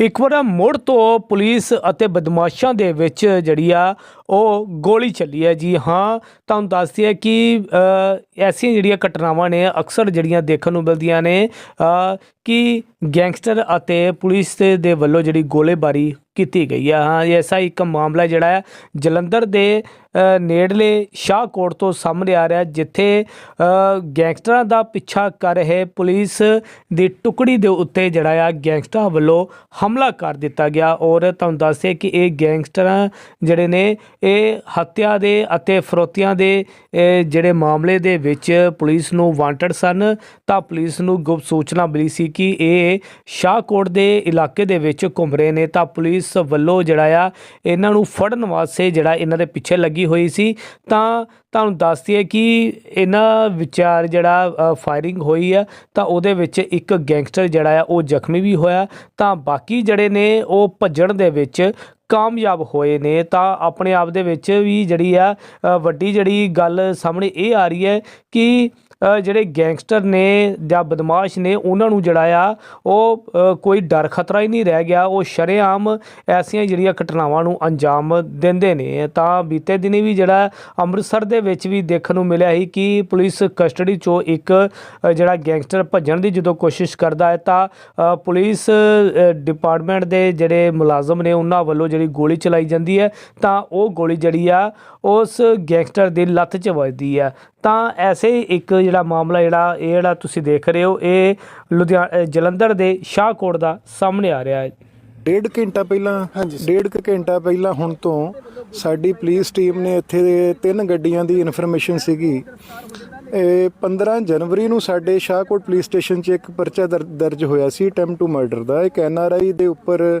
ਇੱਕ ਵਾਰ ਮੁੜ ਤੋਂ ਪੁਲਿਸ ਅਤੇ ਬਦਮਾਸ਼ਾਂ ਦੇ ਵਿੱਚ ਜਿਹੜੀ ਆ, ਉਹ ਗੋਲੀ ਚੱਲੀ ਹੈ। ਜੀ ਹਾਂ, ਤੁਹਾਨੂੰ ਦੱਸਦੀ ਹੈ ਕਿ ਐਸੀਆਂ ਜਿਹੜੀਆਂ ਘਟਨਾਵਾਂ ਨੇ, ਅਕਸਰ ਜਿਹੜੀਆਂ ਦੇਖਣ ਨੂੰ ਮਿਲਦੀਆਂ ਨੇ ਕਿ ਗੈਂਗਸਟਰ ਅਤੇ ਪੁਲਿਸ ਦੇ- ਵੱਲੋਂ ਜਿਹੜੀ ਗੋਲੇਬਾਰੀ ਕੀਤੀ ਗਈ ਹੈ ਹਾਂ ਐਸਾ ਇੱਕ ਮਾਮਲਾ ਜਿਹੜਾ ਹੈ, ਜਲੰਧਰ ਦੇ ਨੇੜਲੇ ਸ਼ਾਹਕੋਟ ਤੋਂ ਸਾਹਮਣੇ ਆ ਰਿਹਾ, ਜਿੱਥੇ ਗੈਂਗਸਟਰਾਂ ਦਾ ਪਿੱਛਾ ਕਰ ਰਹੇ ਪੁਲਿਸ ਦੀ ਟੁਕੜੀ ਦੇ ਉੱਤੇ ਜਿਹੜਾ ਆ, ਗੈਂਗਸਟਰਾਂ ਵੱਲੋਂ ਹਮਲਾ ਕਰ ਦਿੱਤਾ ਗਿਆ। ਔਰ ਤੁਹਾਨੂੰ ਦੱਸਿਆ ਕਿ ਇਹ ਗੈਂਗਸਟਰਾਂ ਜਿਹੜੇ ਨੇ, ਇਹ ਹੱਤਿਆ ਦੇ ਅਤੇ ਫਰੋਤੀਆਂ ਦੇ ਜਿਹੜੇ ਮਾਮਲੇ ਦੇ ਵਿੱਚ ਪੁਲਿਸ ਨੂੰ ਵਾਂਟਡ ਸਨ, ਤਾਂ ਪੁਲਿਸ ਨੂੰ ਗੁਪਤ ਸੂਚਨਾ ਮਿਲੀ ਸੀ ਕਿ ਇਹ ਸ਼ਾਹਕੋਟ ਦੇ ਇਲਾਕੇ ਦੇ ਵਿੱਚ ਘੁੰਮ ਰਹੇ ਨੇ। ਤਾਂ ਪੁਲਿਸ ਪੁਲਿਸ ਵੱਲੋਂ ਜਿਹੜਾ ਆ, ਇਹਨਾਂ ਨੂੰ ਫੜਨ ਵਾਸਤੇ ਜਿਹੜਾ ਇਹਨਾਂ ਦੇ ਪਿੱਛੇ ਲੱਗੀ ਹੋਈ ਸੀ। ਤਾਂ ਤੁਹਾਨੂੰ ਦੱਸਦੀ ਹੈ ਕਿ ਇਹਨਾਂ ਵਿਚਾਰ ਜਿਹੜਾ ਫਾਇਰਿੰਗ ਹੋਈ ਆ, ਤਾਂ ਉਹਦੇ ਵਿੱਚ ਇੱਕ ਗੈਂਗਸਟਰ ਜਿਹੜਾ ਆ, ਉਹ ਜ਼ਖਮੀ ਵੀ ਹੋਇਆ। ਤਾਂ ਬਾਕੀ ਜਿਹੜੇ ਨੇ, ਉਹ ਭੱਜਣ ਦੇ ਵਿੱਚ ਕਾਮਯਾਬ ਹੋਏ ਨੇ। ਤਾਂ ਆਪਣੇ ਆਪ ਦੇ ਵਿੱਚ ਵੀ ਜਿਹੜੀ ਆ ਵੱਡੀ ਜਿਹੜੀ ਗੱਲ ਸਾਹਮਣੇ ਇਹ ਆ ਰਹੀ ਹੈ ਕਿ ਜਿਹੜੇ ਗੈਂਗਸਟਰ ਨੇ ਜਾਂ ਬਦਮਾਸ਼ ਨੇ ਉਹਨਾਂ ਨੂੰ ਜਿਹੜਾ ਆ, ਉਹ ਕੋਈ ਡਰ ਖਤਰਾ ਹੀ ਨਹੀਂ ਰਹਿ ਗਿਆ। ਉਹ ਸ਼ਰੇਆਮ ਐਸੀਆਂ ਜਿਹੜੀਆਂ ਘਟਨਾਵਾਂ ਨੂੰ ਅੰਜਾਮ ਦਿੰਦੇ ਨੇ। ਤਾਂ ਬੀਤੇ ਦਿਨੀ ਵੀ ਜਿਹੜਾ ਅੰਮ੍ਰਿਤਸਰ ਦੇ ਵਿੱਚ ਵੀ ਦੇਖਣ ਨੂੰ ਮਿਲਿਆ ਸੀ ਕਿ ਪੁਲਿਸ ਕਸਟਡੀ ਚੋਂ ਇੱਕ ਜਿਹੜਾ ਗੈਂਗਸਟਰ ਭੱਜਣ ਦੀ ਜਦੋਂ ਕੋਸ਼ਿਸ਼ ਕਰਦਾ ਹੈ ਤਾਂ ਪੁਲਿਸ ਡਿਪਾਰਟਮੈਂਟ ਦੇ ਜਿਹੜੇ ਮੁਲਾਜ਼ਮ ਨੇ ਉਹਨਾਂ ਵੱਲੋਂ ਜਿਹੜੀ ਗੋਲੀ ਚਲਾਈ ਜਾਂਦੀ ਹੈ ਤਾਂ ਉਹ ਗੋਲੀ ਜਿਹੜੀ ਆ, ਉਸ ਗੈਂਗਸਟਰ ਦੀ ਲੱਤ 'ਚ ਵੱਜਦੀ ਆ ਤਾਂ ਐਸੇ ਹੀ ਇੱਕ ਜਿਹੜਾ ਮਾਮਲਾ ਜਿਹੜਾ ਇਹ ਜਿਹੜਾ ਤੁਸੀਂ ਦੇਖ ਰਹੇ ਹੋ ਇਹ ਲੁਧਿਆਣਾ ਜਲੰਧਰ ਦੇ ਸ਼ਾਹਕੋਟ ਦਾ ਸਾਹਮਣੇ ਆ ਰਿਹਾ ਹੈ। ਡੇਢ ਘੰਟਾ ਪਹਿਲਾਂ ਡੇਢ ਕੁ ਘੰਟਾ ਪਹਿਲਾਂ ਹੁਣ ਤੋਂ ਸਾਡੀ ਪੁਲਿਸ ਟੀਮ ਨੇ ਇੱਥੇ ਦੇ ਤਿੰਨ ਗੱਡੀਆਂ ਦੀ ਇਨਫੋਰਮੇਸ਼ਨ ਸੀਗੀ। ਇਹ 15 ਜਨਵਰੀ ਨੂੰ ਸਾਡੇ ਸ਼ਾਹਕੋਟ ਪੁਲਿਸ ਸਟੇਸ਼ਨ 'ਚ ਇੱਕ ਪਰਚਾ ਦਰ- ਦਰਜ ਹੋਇਆ ਸੀ ਅਟੈਂਪਟ ਟੂ ਮਰਡਰ ਦਾ। ਇੱਕ ਐਨਆਰਆਈ ਦੇ ਉੱਪਰ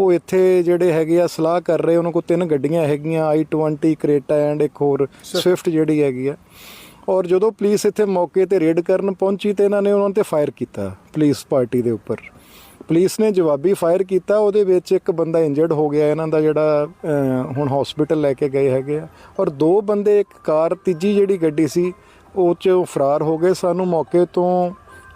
ਉਹ ਇੱਥੇ ਜਿਹੜੇ ਹੈਗੇ ਆ ਸਲਾਹ ਕਰ ਰਹੇ ਉਹਨਾਂ ਕੋਲ ਤਿੰਨ ਗੱਡੀਆਂ ਹੈਗੀਆਂ i20 ਕਰੇਟਾ ਐਂਡ ਇੱਕ ਹੋਰ ਸਵਿਫਟ ਜਿਹੜੀ ਹੈਗੀ ਆ। ਔਰ ਜਦੋਂ ਪੁਲਿਸ ਇੱਥੇ ਮੌਕੇ ਤੇ ਰੇਡ ਕਰਨ ਪਹੁੰਚੀ ਤੇ ਇਹਨਾਂ ਨੇ ਉਹਨਾਂ ਤੇ ਫਾਇਰ ਕੀਤਾ ਪੁਲਿਸ ਪਾਰਟੀ ਦੇ ਉੱਪਰ। ਪੁਲਿਸ ਨੇ ਜਵਾਬੀ ਫਾਇਰ ਕੀਤਾ ਉਹਦੇ ਵਿੱਚ ਇੱਕ ਬੰਦਾ ਇੰਜਰਡ ਹੋ ਗਿਆ ਇਹਨਾਂ ਦਾ ਜਿਹੜਾ ਹੁਣ ਹਸਪੀਟਲ ਲੈ ਕੇ ਗਏ ਹੈਗੇ ਆ। ਔਰ ਦੋ ਬੰਦੇ ਇੱਕ ਕਾਰ ਤੀਜੀ ਜਿਹੜੀ ਗੱਡੀ ਸੀ ਉਹ ਚ ਫਰਾਰ ਹੋ ਗਏ। ਸਾਨੂੰ ਮੌਕੇ ਤੋਂ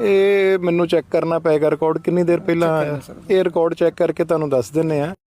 ਇਹ ਮੈਨੂੰ ਚੈੱਕ ਕਰਨਾ ਪਏਗਾ ਰਿਕਾਰਡ ਕਿੰਨੀ ਦੇਰ ਪਹਿਲਾਂ ਆਇਆ ਇਹ ਰਿਕਾਰਡ ਚੈੱਕ ਕਰਕੇ ਤੁਹਾਨੂੰ ਦੱਸ ਦਿੰਨੇ ਆ